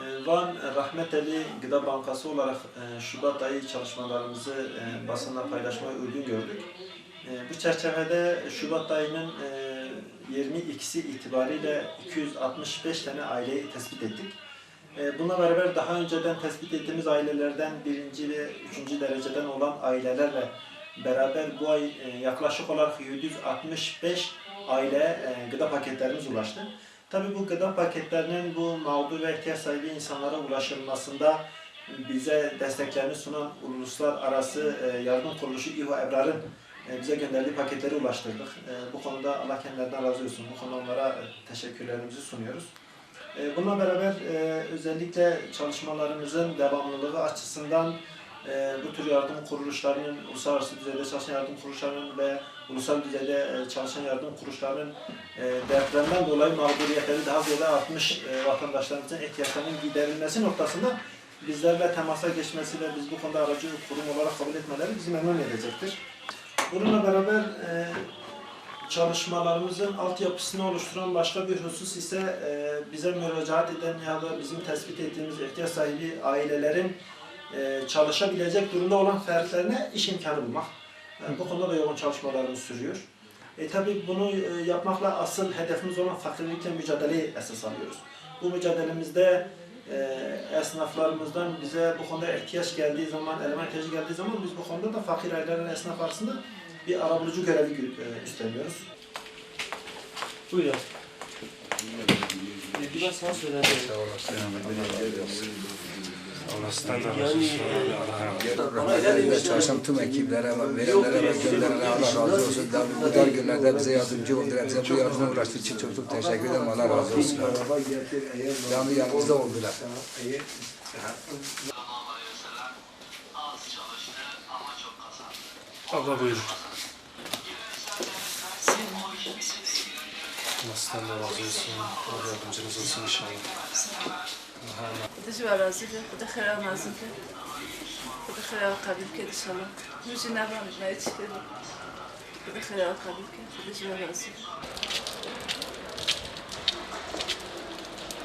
E, Van Rahmeteli Gıda Bankası olarak e, Şubat ayı çalışmalarımızı e, basınla paylaşmayı uygun gördük. E, Bu çerçevede Şubat ayının e, 22'si itibariyle 265 tane aileyi tespit ettik. Bununla beraber daha önceden tespit ettiğimiz ailelerden birinci ve üçüncü dereceden olan ailelerle beraber bu ay yaklaşık olarak 765 aile gıda paketlerimiz ulaştı. Tabii bu gıda paketlerinin bu mağdur ve ihtiyaç sahibi insanlara ulaşılmasında bize desteklerini sunan uluslararası e, yardım kuruluşu İHO Ebrar'ın e, bize gönderdiği paketleri ulaştırdık. E, Bu konuda Allah kendilerinden razı olsun. Bu konuda onlara teşekkürlerimizi sunuyoruz. Bununla beraber özellikle çalışmalarımızın devamlılığı açısından e, bu tür yardım kuruluşlarının, uluslararası düzeyde çalışan yardım kuruluşlarının ve ulusal düzeyde e, çalışan yardım kuruluşlarının e, depremden dolayı mağduriyetleri daha ziyade artmış e, vatandaşlarımızın ihtiyaçlarının giderilmesi noktasında bizlerle temasa geçmesi ve biz bu konuda aracı kurum olarak kabul etmeleri bizi memnun edecektir. Bununla beraber e, çalışmalarımızın altyapısını oluşturan başka bir husus ise e, bize müracaat eden ya da bizim tespit ettiğimiz ihtiyaç sahibi ailelerin e, çalışabilecek durumda olan fertlerine iş imkanı bulmak. E, bu konuda da yoğun çalışmalarımız sürüyor. E tabi bunu e, yapmakla asıl hedefimiz olan fakirlikle mücadeleyi esas alıyoruz. Bu mücadelemizde e, esnaflarımızdan bize bu konuda ihtiyaç geldiği zaman, eleman ihtiyacı geldiği zaman biz bu konuda da fakir ailelerin esnaf arasında bir arabulucu görevi gö- e, üstleniyoruz. Buyurun. Biraz sana söyledim. Yani Rahmetleriyle çalışan tüm ekiplere, verenlere ve gönderenlere Allah razı olsun. Daha bu dar günlerde bize yardımcı oldular. Bize bu yardıma uğraştığı için çok çok teşekkür ederim. Allah razı olsun. Yani yanımızda oldular. abla buyurun. Nasıldan da razı olsun. Allah yardımcınız olsun inşallah. Allah'a خدا جو راضی ده خدا خیرا نازی ده خدا خیرا قبول کرد انشالله موجی نبرم نه چی کرد خدا خیرا قبول